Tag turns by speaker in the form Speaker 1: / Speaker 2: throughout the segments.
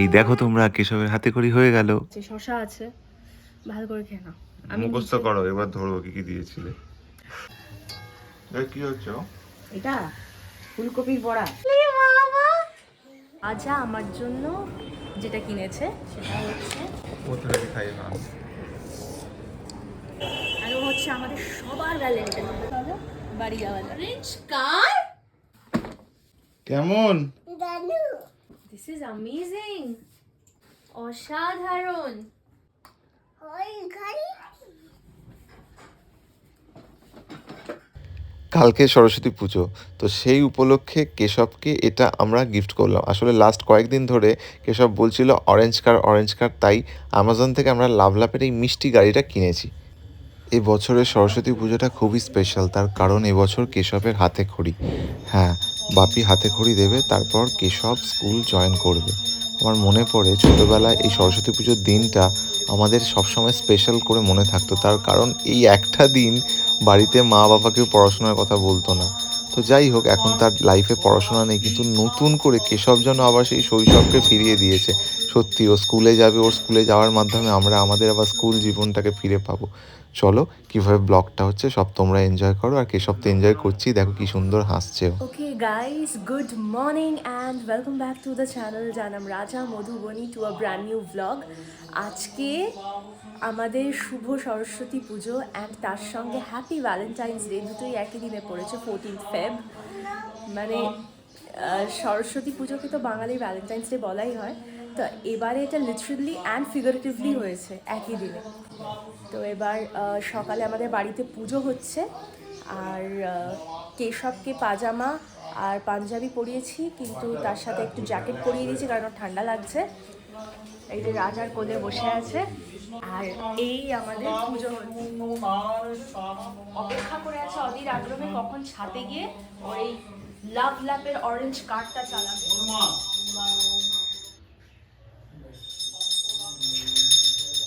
Speaker 1: এই দেখো তোমরা কেশবের হাতে করি হয়ে গেল।
Speaker 2: শশা আছে ভালো করে খেয়ে নাও।
Speaker 1: মুখস্থ করো এবার ধরো কি কি দিয়েছিলে। কি হচ্ছে?
Speaker 2: এটা ফুলকপির বড়া। আজা আমার জন্য যেটা কিনেছে সেটা হচ্ছে
Speaker 1: খাই না।
Speaker 2: আর ও হচ্ছে আমাদের সবার ভ্যালেন্টাইন চলো বাড়ি যাওয়া যাক। রিচ কার?
Speaker 1: কেমন?
Speaker 2: দিস ইজ অ্যামেজিং অসাধারণ.
Speaker 1: কালকে সরস্বতী পুজো, তো সেই উপলক্ষে কেশবকে এটা আমরা গিফট করলাম। আসলে লাস্ট কয়েকদিন ধরে কেশব বলছিল অরেঞ্জ কার অরেঞ্জ কার তাই আমাজন থেকে আমরা লাভলাপের এই মিষ্টি গাড়িটা কিনেছি। এই বছরের সরস্বতী পুজোটা খুবই স্পেশাল তার কারণ এবছর কেশবের হাতে খড়ি। হ্যাঁ বাপি হাতে খড়ি দেবে, তারপর কেশব স্কুল জয়েন করবে। আমার মনে পড়ে ছোটোবেলায় এই সরস্বতী পুজোর দিনটা আমাদের সবসময় স্পেশাল করে মনে থাকতো। তার কারণ এই একটা দিন বাড়িতে মা বাবাকেও পড়াশোনার কথা বলতো না। তো যাই হোক, এখন তার লাইফে পড়াশোনা নেই, কিন্তু নতুন করে কেশব যেন আবার সেই শৈশবকে ফিরিয়ে দিয়েছে। সত্যি, ও স্কুলে যাবে, ওর স্কুলে যাওয়ার মাধ্যমে আমরা আমাদের আবার স্কুল জীবনটাকে ফিরে পাবো। চলো, কীভাবে ব্লগটা হচ্ছে সব তোমরা এনজয় করো, আর কেশব তো এনজয় করছি, দেখো কি সুন্দর হাসছে
Speaker 2: okay guys good morning and welcome back to the channel যার নাম Raja Madhubani to a brand new blog আজকে আমাদের শুভ সরস্বতী পুজো অ্যান্ড তার সঙ্গে হ্যাপি ভ্যালেন্টাইন্স ডে দুটোই একই দিনে পড়েছে ফোরটিন ফেব মানে সরস্বতী পুজোকে তো বাঙালির ভ্যালেন্টাইন্স ডে বলাই হয়। তো এবারে এটা লিটারেলি অ্যান্ড ফিগারেটিভলি হয়েছে, একই দিনে। তো এবার সকালে আমাদের বাড়িতে পুজো হচ্ছে। আর কেশবকে পাজামা আর পাঞ্জাবি পরিয়েছি কিন্তু তার সাথে একটু জ্যাকেট পরিয়ে দিয়েছি কারণ ঠান্ডা লাগছে। এই যে রাজার কোলে বসে আছে। আর এই আমাদের পুজো অপেক্ষা করে আছে অধীর আগ্রহে কখন ছাদে গিয়ে ওর এই লাভ ল্যাপের অরেঞ্জ কার্ডটা চালাবে।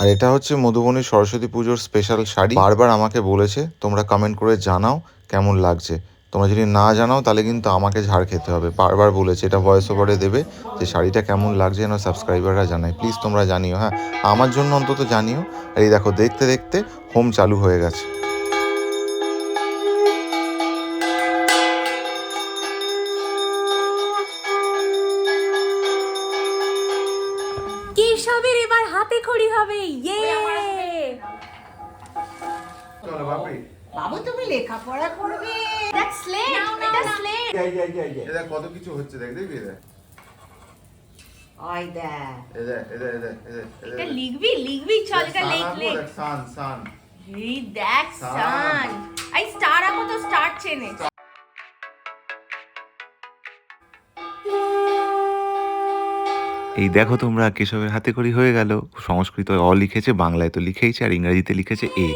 Speaker 1: আর এটা হচ্ছে মধুবনী সরস্বতী পুজোর স্পেশাল শাড়ি। বারবার আমাকে বলেছে তোমরা কমেন্ট করে জানাও কেমন লাগছে। তোমরা যদি না জানাও তাহলে কিন্তু আমাকে ঝাড় খেতে হবে। বারবার বলেছে এটা ভয়েস ওভারে দেবে যে শাড়িটা কেমন লাগছে যেন সাবস্ক্রাইবাররা জানায়। প্লিজ তোমরা জানিও হ্যাঁ? আমার জন্য অন্তত জানিও। আর এই দেখো দেখতে দেখতে হোম চালু হয়ে গেছে।
Speaker 2: কেশবের এবার হাতে খড়ি হবে ইয়ে!
Speaker 3: বাবু তুমি লেখাপড়া করবে।
Speaker 2: দ্যাট স্লেট এটা
Speaker 1: কত কিছু হচ্ছে দেখ দেখবি দেখ
Speaker 3: ওই দেখ।
Speaker 2: এটা লিখবি লিখবি চল এটা লেখ লেখ
Speaker 1: সান সান
Speaker 2: এই দেখ সান। আই স্টার আপো তো স্টার চেনে।
Speaker 1: এই দেখো তোমরা কেশবের হাতে করি হয়ে গেল। সংস্কৃত অ লিখেছে বাংলায় তো লিখেইছে আর ইংরেজিতে লিখেছে এ।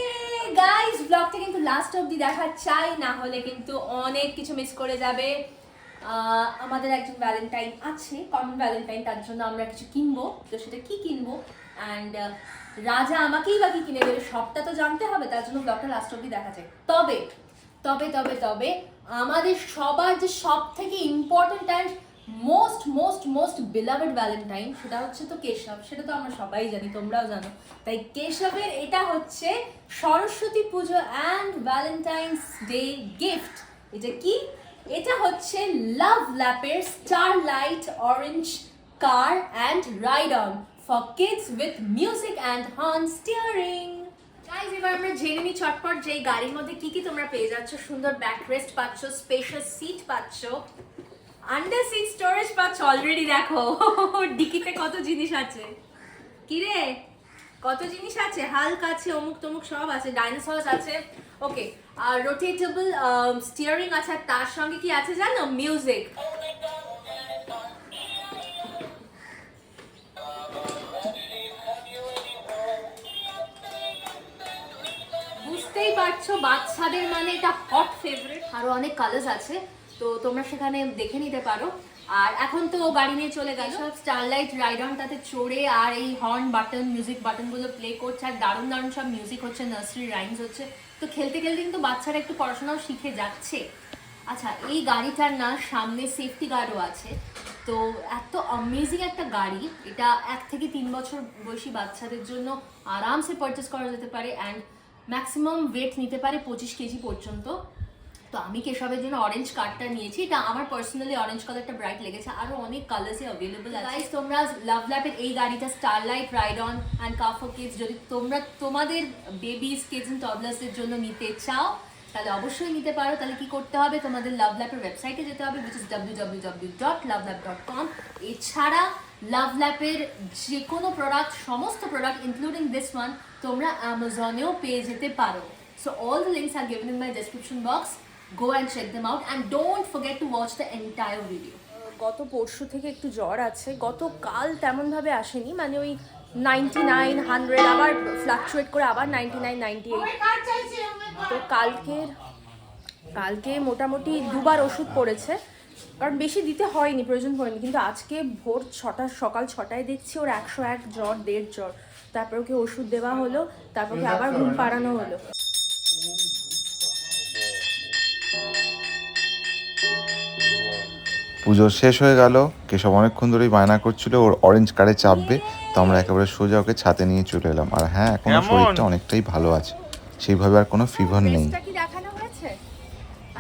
Speaker 2: লাস্ট অবধি দেখা চাই, না হলে কিন্তু অনেক কিছু মিস করে যাবে। আমাদের একজন ভ্যালেন্টাইন আছে কমন ভ্যালেন্টাইন তার জন্য আমরা কিছু কিনবো। তো সেটা কি কিনবো? অ্যান্ড রাজা আমাকেই বা কি কিনে দেবে সবটা তো জানতে হবে, তার জন্য ব্লগটা লাস্ট অবধি দেখা যায় তবে তবে তবে তবে আমাদের সবার যে সব থেকে important and most most most beloved valentine সেটা হচ্ছে তো কেশব, সেটা তো আমরা সবাই জানি, তোমরাও জানো। তাই কেশবের এটা হচ্ছে সরস্বতী পুজো অ্যান্ড ভ্যালেন্টাইন্স ডে গিফট এটা কি? এটা হচ্ছে love ল্যাপের star light orange car and ride on for kids with music and horn steering guys এবার আমরা জেনে নিই চটপট যে গাড়ির মধ্যে কি কি তোমরা পেয়ে যাচ্ছ। সুন্দর ব্যাকরেস্ট পাচ্ছ স্পেশাল সিট পাচ্ছ। আন্ডার সিট স্টোরেজ পাচ্ছ অলরেডি দেখো। ডিকিতে কত জিনিস আছে? কি রে কত জিনিস আছে? হালক আছে, অমুক তমুক সব আছে ডাইনোসরস আছে। ওকে আর রোটেটেবল স্টিয়ারিং আছে, আর তার সঙ্গে কি আছে জানো? মিউজিক বুঝতেই পারছ, বাচ্চাদের মানে এটা হট ফেভারিট আরও অনেক কালার্স আছে। তো তোমরা সেখানে দেখে নিতে পারো। আর এখন তো গাড়ি নিয়ে চলে গেল। সব স্টারলাইট রাইডনটাতে চড়ে আর এই হর্ন বাটন মিউজিক বাটনগুলো প্লে করছে। আর দারুণ দারুণ সব মিউজিক হচ্ছে নার্সারি রাইমস হচ্ছে। তো খেলতে খেলতে কিন্তু বাচ্চারা একটু পড়াশোনাও শিখে যাচ্ছে। আচ্ছা এই গাড়িটার না সামনে সেফটি গার্ডও আছে। তো এত অ্যামেজিং একটা গাড়ি। এটা এক থেকে তিন বছর বয়সী বাচ্চাদের জন্য আরামসে পারচেস করা যেতে পারে। অ্যান্ড ম্যাক্সিমাম ওয়েট নিতে পারে পঁচিশ কেজি পর্যন্ত। তো আমি কেশবের জন্য অরেঞ্জ কার্ডটা নিয়েছি। এটা আমার পার্সোনালি অরেঞ্জ কালারটা ব্রাইট লেগেছে। আরও অনেক কালার্সে অ্যাভেলেবল গাইস তোমরা লাভ ল্যাপের এই গাড়িটা স্টারলাইট রাইড অন অ্যান্ড কাফো কিডস যদি তোমরা তোমাদের বেবিস কিডস অ্যান্ড টডলার্সের জন্য নিতে চাও, তাহলে অবশ্যই নিতে পারো। তাহলে কি করতে হবে? তোমাদের লাভ ল্যাপের ওয়েবসাইটে যেতে হবে which is W W W dot love lap dot com এছাড়া লাভ ল্যাপের যে কোনো প্রোডাক্ট সমস্ত প্রোডাক্ট ইনক্লুডিং দিস ওয়ান তোমরা অ্যামাজনেও পেয়ে যেতে পারো। So all the links are given in my description box go and check them out and don't forget to watch the entire video গত পরশু থেকে একটু জ্বর আছে। গতকাল তেমনভাবে আসেনি মানে ওই নাইনটি নাইন হান্ড্রেড আবার ফ্লাকচুয়েট করে আবার নাইনটি নাইন নাইনটি এইট তো কালকের কালকে মোটামুটি দুবার ওষুধ পড়েছে। কারণ বেশি দিতে হয়নি প্রয়োজন পড়েনি কিন্তু আজকে ভোর ছটা সকাল ছটায় দেখছি ওর একশো এক জ্বর দেড় জ্বর। তারপর ওকে ওষুধ দেওয়া হলো তারপর ওকে আবার ঘুম পাড়ানো হলো।
Speaker 1: পুজো শেষ হয়ে গেল। কেশব অনেকক্ষণ ধরেই বায়না করছিল ওর অরেঞ্জ কারে চাপবে। তো আমরা একেবারে সোজা ওকে ছাতে নিয়ে চলে এলাম। আর হ্যাঁ এখন শরীরটা অনেকটাই ভালো আছে। সেইভাবে আর কোনো ফিভার নেই।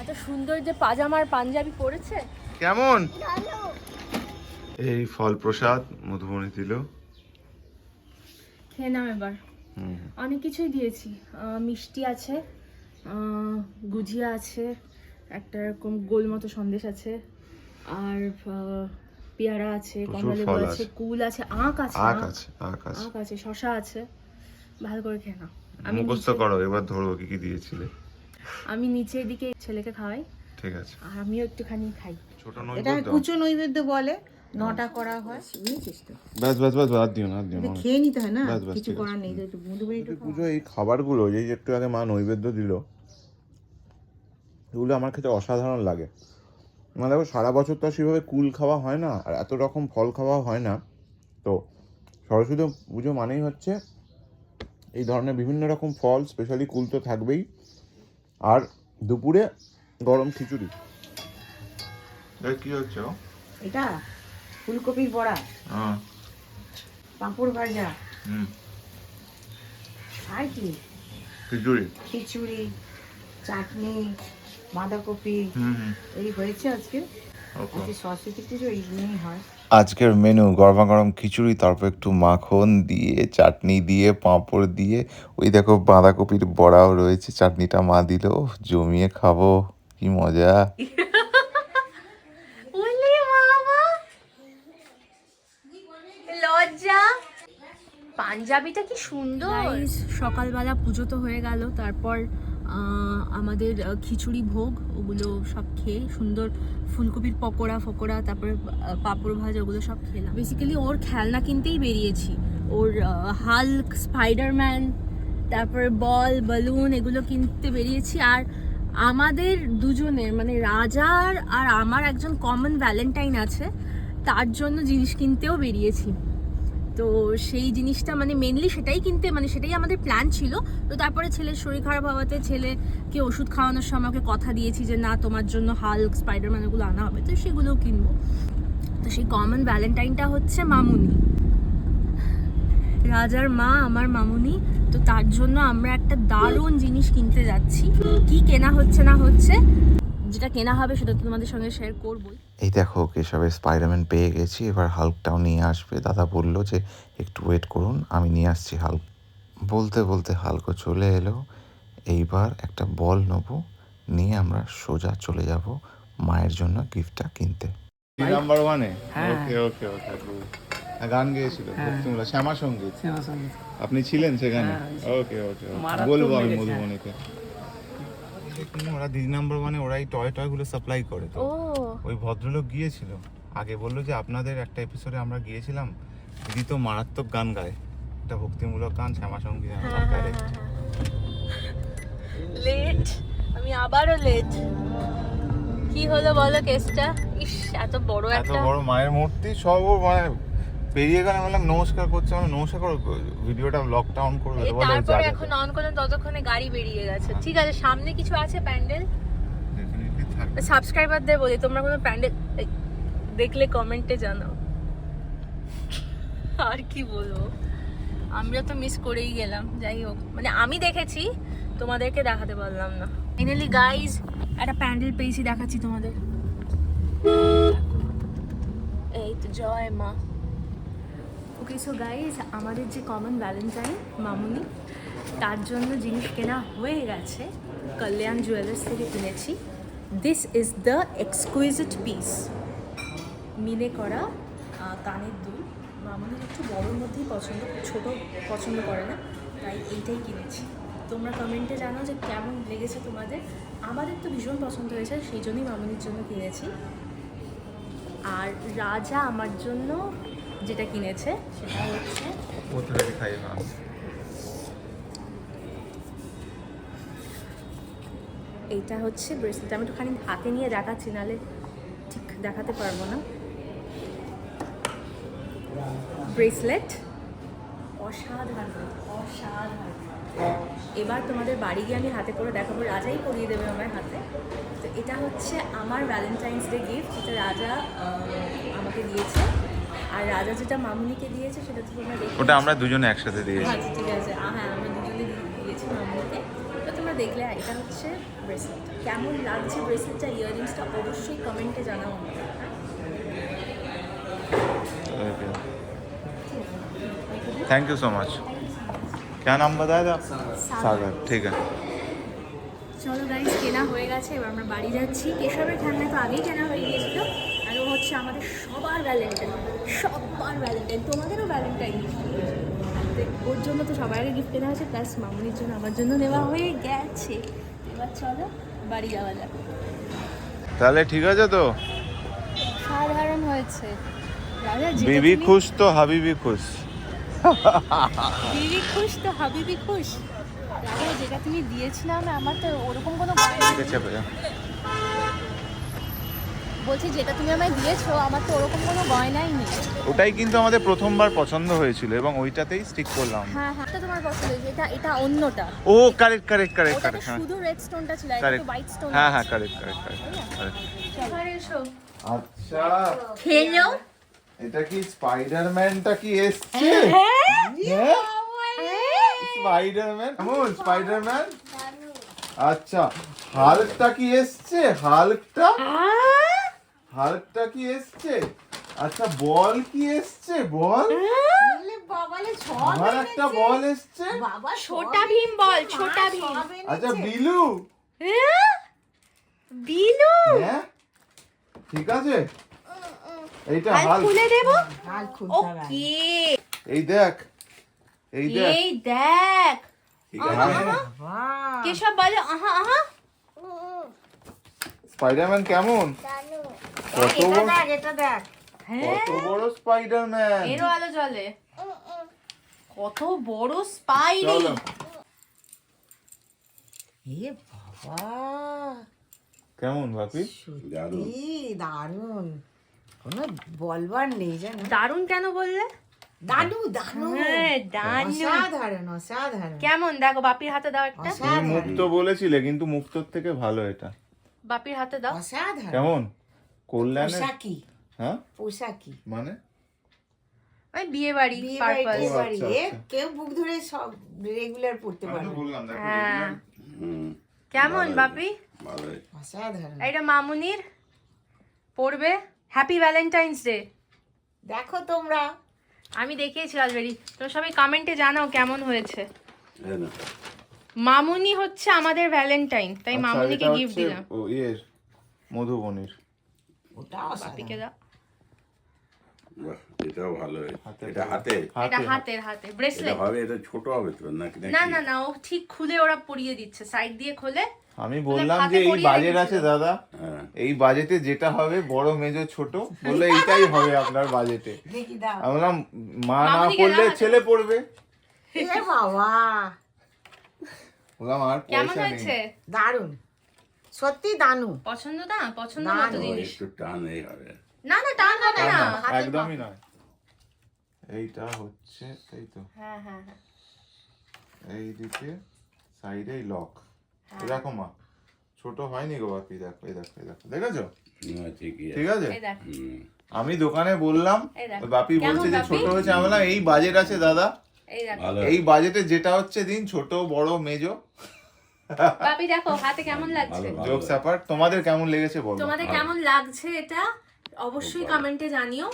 Speaker 2: এত সুন্দর যে পাজামার পাঞ্জাবি পরেছে।
Speaker 1: কেমন? এই ফল প্রসাদ মধুবনী দিল।
Speaker 2: খেয়ে নাও এবার। অনেক কিছুই দিয়েছি। মিষ্টি আছে গুজিয়া আছে একটা এরকম গোল মতো সন্দেশ আছে। আর পেয়ারা আছে
Speaker 1: প্রচুর
Speaker 2: কমলা লেবু আছে। কুল আছে আখ আছে
Speaker 1: আখ- আছে আখ আছে।
Speaker 2: আখ আছে শশা আছে। ভালো করে খেয়ে নাও। আমি
Speaker 1: মুখস্থ করো এবার ধরো কি কি দিয়েছিলে।
Speaker 2: আমি নিচে এদিকে ছেলেকে খাওয়াই।
Speaker 1: ঠিক আছে।
Speaker 2: আর আমিও একটুখানি খাই।
Speaker 1: ছোট
Speaker 3: এটা
Speaker 1: নৈবেদ্য।
Speaker 3: কুচো নৈবেদ্য বলে নটা করা হয়। বুঝেছিস তো?
Speaker 1: ব্যাস ব্যাস ব্যাস বাদ দিও না দিও না।
Speaker 3: খেয়ে নিতে হয় না?
Speaker 1: বাস, বাস,
Speaker 3: কিছু করার নেই তো একটু।
Speaker 1: পুজো এই খাবারগুলো যেই যে একটু আগে মা নৈবেদ্য দিল এগুলো আমার খেতে অসাধারণ লাগে। মানে দেখো সারা বছর তো আর সেভাবে কুল খাওয়া হয় না আর এত রকম ফল খাওয়া হয় না। তো সরস্বতী পুজো মানেই হচ্ছে এই ধরনের বিভিন্ন রকম ফল স্পেশালি কুল তো থাকবেই। আর দুপুরে গরম খিচুড়ি। কি হচ্ছে
Speaker 3: এটা ফুলকপির বড়া। পাঁপড় ভাজা।
Speaker 1: হুম।
Speaker 3: আর কি?
Speaker 1: খিচুড়ি।
Speaker 3: খিচুড়ি চাটনি। বাঁধাকপি এই হয়েছে আজকে। আজকে সরস্বতী পুজো এই দিনেই হয়।
Speaker 1: আজকের মেনু গরমা গরম খিচুড়ি তারপর একটু মাখন দিয়ে চাটনি দিয়ে পাঁপড় দিয়ে। ওই দেখো বাঁধাকপির বড়াও রয়েছে চাটনিটা মা দিল। জমিয়ে খাব কি মজা।
Speaker 2: লজ্জা। পাঞ্জাবিটা কি সুন্দর। সকালবেলা পুজো তো হয়ে গেল তারপর আমাদের খিচুড়ি ভোগ, ওগুলো সব খেয়ে সুন্দর ফুলকপির পকোড়া, ফকোড়া, তারপরে পাঁপড় ভাজা, ওগুলো সব খেলাম। বেসিক্যালি ওর খেলনা কিনতেই বেরিয়েছি। ওর হাল্ক স্পাইডারম্যান তারপরে বল বেলুন এগুলো কিনতে বেরিয়েছি। আর আমাদের দুজনের মানে রাজার আর আমার একজন কমন ভ্যালেন্টাইন আছে, তার জন্য জিনিস কিনতেও বেরিয়েছি। তো সেই জিনিসটা মানে মেনলি সেটাই কিনতে মানে সেটাই আমাদের প্ল্যান ছিল। তো তারপরে ছেলের শরীর খারাপ হওয়াতে ছেলেকে ওষুধ খাওয়ানোর সময় ওকে কথা দিয়েছি যে, না, তোমার জন্য হাল্ক স্পাইডারম্যান এগুলো আনা হবে। তো সেগুলোও কিনবো। তো সেই কমন ভ্যালেন্টাইনটা হচ্ছে মামুনি। রাজার মা আমার মামুনি। তো তার জন্য আমরা একটা দারুণ জিনিস কিনতে যাচ্ছি। কি কেনা হচ্ছে না হচ্ছে যেটা কেনা হবে সেটা তো তোমাদের সঙ্গে শেয়ার করবোই।
Speaker 1: এই দেখো কেশবের স্পাইডারম্যান পেয়ে গেছি এবার হাল্কটাও নিয়ে আসবে। দাদা বলল যে একটু ওয়েট করুন আমি নিয়ে আসছি হাল্ক বলতে বলতে হাল্কও চলে এলো। এইবার একটা বল নেব নিয়ে আমরা সোজা চলে যাব মায়ের জন্য গিফটটা কিনতে। নাম্বার ওয়ানে ওকে ওকে ওকে গান গেয়েছিল ভক্তিমূলক শ্যামা সংগীত আপনি ছিলেন সেখানে? ওকে ওকে বলব আমি ওরা দিদি নাম্বার ওয়ানে ওরাই টয় টয়গুলো সাপ্লাই করে তো। ওই ভদ্রলোক গিয়েছিল। আগে বলল যে আপনাদের একটা এপিসোডে আমরা গিয়েছিলাম দিদি তো মারাত্মক গান গায়। একটা ভক্তিমূলক গান শ্যামা সংগীত
Speaker 2: লেট আমি আবারও লেট কি হলো বলো কেসটা? ইস এত বড়
Speaker 1: এত বড় মায়ের মূর্তি সব মানে পেরিয়ে গেলে বললাম নমস্কার করছে। মানে নমস্কার করো ভিডিওটা লকডাউন করবে
Speaker 2: তারপরে এখন অন করলেন ততক্ষণে গাড়ি বেরিয়ে গেছে। ঠিক আছে সামনে কিছু আছে প্যান্ডেল? সাবস্ক্রাইবারদের বলি তোমরা কোনো প্যান্ডেল দেখলে কমেন্টে জানাও আর কি বলব? আমরা তো মিস করেই গেলাম যাই হোক। মানে আমি দেখেছি তোমাদেরকে দেখাতে পারলাম না। ফাইনালি গাইজ একটা প্যান্ডেল পেয়েছি দেখাচ্ছি তোমাদের। এই তো জয় মা। ওকে সো গাইজ আমাদের যে কমন ভ্যালেন্টাইন মামুনি, তার জন্য জিনিস কেনা হয়ে গেছে, কল্যাণ জুয়েলার্স থেকে কিনেছি। This is the exquisite piece মিনে করা কানের দুল। মামুনির একটু বড়োর মধ্যেই পছন্দ, ছোট পছন্দ করে না, তাই এইটাই কিনেছি। তোমরা কমেন্টে জানাও যে কেমন লেগেছে তোমাদের। আমাদের তো ভীষণ পছন্দ হয়েছে, সেই জন্যই মামুনির জন্য কিনেছি। আর রাজা আমার জন্য যেটা কিনেছে সেটা হচ্ছে
Speaker 4: কোথায় খাই না
Speaker 2: এইটা হচ্ছে ব্রেসলেট। আমি একটুখানি হাতে নিয়ে দেখাচ্ছি নাহলে ঠিক দেখাতে পারব না। ব্রেসলেট অসাধারণ অসাধারণ। এবার তোমাদের বাড়ি গিয়ে আমি হাতে করে দেখাবো। রাজাই পরিয়ে দেবে আমার হাতে। তো এটা হচ্ছে আমার ভ্যালেন্টাইন্স ডে গিফট যেটা রাজা আমাকে দিয়েছে। আর রাজা যেটা মামুনিকে দিয়েছে সেটা তো তোমরা দেখে
Speaker 4: ওটা আমরা দুজনে একসাথে দিয়েছি
Speaker 2: আচ্ছা ঠিক আছে আহ, হ্যাঁ আমরা দুজনে দিয়ে- দিয়েছি মামুনিকে তো তোমরা দেখলে এটা হচ্ছে ব্রেসলেট কেমন লাগছে ব্রেসলেটটা ইয়াররিংসটা অবশ্যই কমেন্টে জানাও আমাকে হ্যাঁ?
Speaker 4: थैंक यू सो मच क्या नाम बताया था सागर ठीक है
Speaker 2: চলো গাইজ কেনা হয়ে গেছে এবার আমরা বাড়ি যাচ্ছি কেশবের ঠান্ডা তো আগেই কেনা হয়ে গিয়েছিল আর ও হচ্ছে আমাদের সবার ভ্যালেন্টাইন সবার ভ্যালেন্টাইন তোমাদেরও ভ্যালেন্টাইন ওর জন্য তো সবাই গিফট কেনা হয়েছে প্লাস মামনির জন্য আমার জন্য নেওয়া হয়ে গেছে। এবার চলো বাড়ি যাওয়া যাক।
Speaker 4: তাহলে ঠিক আছে তো?
Speaker 2: সাধারণ হয়েছে। বিবি
Speaker 4: খুশ তো হাবিবি খুশ।
Speaker 2: বিবি খুশ তো হাবিবি খুশ। যেটা তুমি দিয়েছিলাম আমার তো ওরকম কোনো বলছি যেটা তুমি আমায় দিয়েছ আমার তো ওরকম কোনো গয়নাই নেই।
Speaker 4: ওটাই কিন্তু আমাদের প্রথমবার পছন্দ হয়েছিল এবং ওইটাতেই স্টিক করলাম।
Speaker 2: হ্যাঁ হ্যাঁ তোমার পছন্দ হয়েছে এটা এটা অন্যটা।
Speaker 4: ও কারেক্ট কারেক্ট কারেক্ট কারেক্ট হ্যাঁ।
Speaker 2: শুধু রেড স্টোনটা ছিল এটা
Speaker 4: কারেক্ট
Speaker 2: হোয়াইট স্টোন
Speaker 4: হ্যাঁ হ্যাঁ কারেক্ট কারেক্ট কারেক্ট আচ্ছা।
Speaker 2: খেলো
Speaker 4: এটা কি স্পাইডারম্যানটা কি এসছে? স্পাইডারম্যান? কেমন? স্পাইডারম্যান? আচ্ছা হাল্কটা কি এসছে? হাল্কটা? হাল্কটা কি এসছে? আচ্ছা বল কি এসছে? বল। আমার একটা বল এসছে?
Speaker 3: বাবা
Speaker 2: ছোটা ভীম বল ছোটা ভীম।
Speaker 4: আচ্ছা বিলু।
Speaker 2: বিলু?
Speaker 4: হ্যাঁ? ঠিক আছে? এইটা হাল্ক
Speaker 2: খুলে দেব?
Speaker 3: হাল খুলতে
Speaker 2: ওকে।
Speaker 4: এই দেখ। এই দেখ।
Speaker 2: এই দেখ। কেশব বলো আহা আহা।
Speaker 4: স্পাইডারম্যান কেমন? কত বড়?
Speaker 3: এটা দেখ।
Speaker 2: হ্যাঁ?
Speaker 4: কত বড় স্পাইডারম্যান
Speaker 2: এরও আলো জ্বলে। কত বড় স্পাইডি
Speaker 3: এ বাবা।
Speaker 4: কেমন বাপি
Speaker 3: দারুণ। কোনো বলবার নেই জানো।
Speaker 2: দারুণ কেন বললে?
Speaker 3: দানু দানু।
Speaker 2: হ্যাঁ
Speaker 3: অসাধারণ অসাধারণ।
Speaker 2: কেমন? দেখো বাপির হাতে দাও একটা।
Speaker 4: মুক্ত বলেছিলে কিন্তু মুক্তর থেকে ভালো এটা।
Speaker 2: বাপির হাতে দাও।
Speaker 3: অসাধারণ।
Speaker 4: কেমন?
Speaker 3: পোশাকি
Speaker 4: হ্যাঁ?
Speaker 3: পোশাকি
Speaker 4: মানে?
Speaker 2: ওই বিয়ে বাড়ি পারপাস।
Speaker 3: কেউ বুক ধরে সব রেগুলার পড়তে পারবে
Speaker 4: বললাম
Speaker 2: হ্যাঁ। কেমন বাপি?
Speaker 3: অসাধারণ।
Speaker 2: এটা মামুনির? পড়বে হ্যাপি ভ্যালেন্টাইন্স ডে
Speaker 3: দেখো তোমরা।
Speaker 2: আমি দেখিয়েছি অলরেডি তোমরা সবাই কমেন্টে জানাও কেমন হয়েছে। মামুনি হচ্ছে আমাদের ভ্যালেন্টাইন তাই
Speaker 4: আচ্ছা,
Speaker 2: মামুনিকে গিফট দিলাম।
Speaker 4: ও ইয়ের মধুবনির।
Speaker 3: ওটা
Speaker 2: বাপিকে দাও।
Speaker 5: এটাও ভালো। এটা হাতে
Speaker 2: এটা হাতের হাতে ব্রেসলেট
Speaker 5: হবে এটা ছোট হবে তো নাকি নাকি?
Speaker 2: না না না ও ঠিক খুলে ওরা পরিয়ে দিচ্ছে। সাইড দিয়ে খোলে।
Speaker 4: আমি বললাম যে এই বাজেট আছে দাদা।
Speaker 5: হ্যাঁ।
Speaker 4: এই বাজেটে যেটা হবে বড় মেজো ছোট বললে এইটাই হবে আপনার বাজেটে। আমি বললাম মা না পড়লে ছেলে পড়বে।
Speaker 3: বাবা।
Speaker 4: বললাম আর
Speaker 2: কেমন
Speaker 4: পয়সা নেই।
Speaker 3: দারুণ। সত্যি দানু।
Speaker 2: পছন্দ না? পছন্দ মতো জিনিস।
Speaker 5: একটু টান এই হবে।
Speaker 2: না না টান হবে না।
Speaker 4: একদমই নয়। এইটা হচ্ছে এই তো।
Speaker 2: হ্যাঁ হ্যাঁ হ্যাঁ।
Speaker 4: এই দিকে সাইডে লক
Speaker 2: হ্যাঁ।
Speaker 4: দেখো মা ছোট হয়নি গো বাপি দেখো এই দেখো এই দেখো। দেখেছ? ঠিক
Speaker 5: আছে।
Speaker 4: আমি দোকানে বললাম বাপি বলছে যে ছোট হয়েছে। আমরা এই বাজেট আছে দাদা।
Speaker 2: এই
Speaker 4: বাজেটে যেটা হচ্ছে দিন ছোট বড় মেজো
Speaker 2: বাপি দেখো হাতে কেমন লাগছে।
Speaker 4: জোক স্যাপার তোমাদের কেমন লেগেছে বলো?
Speaker 2: তোমাদের কেমন লাগছে এটা? অবশ্যই কমেন্টে জানিও।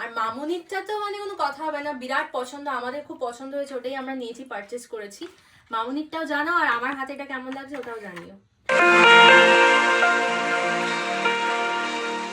Speaker 2: আর মামুনিরটা তো মানে কোনো কথা হবে না বিরাট পছন্দ আমাদের খুব পছন্দ হয়েছে ওটাই আমরা নিয়েছি পারচেস করেছি। মামুনিরটাও জানাও আর আমার হাতে এটা কেমন লাগছে ওটাও জানিও।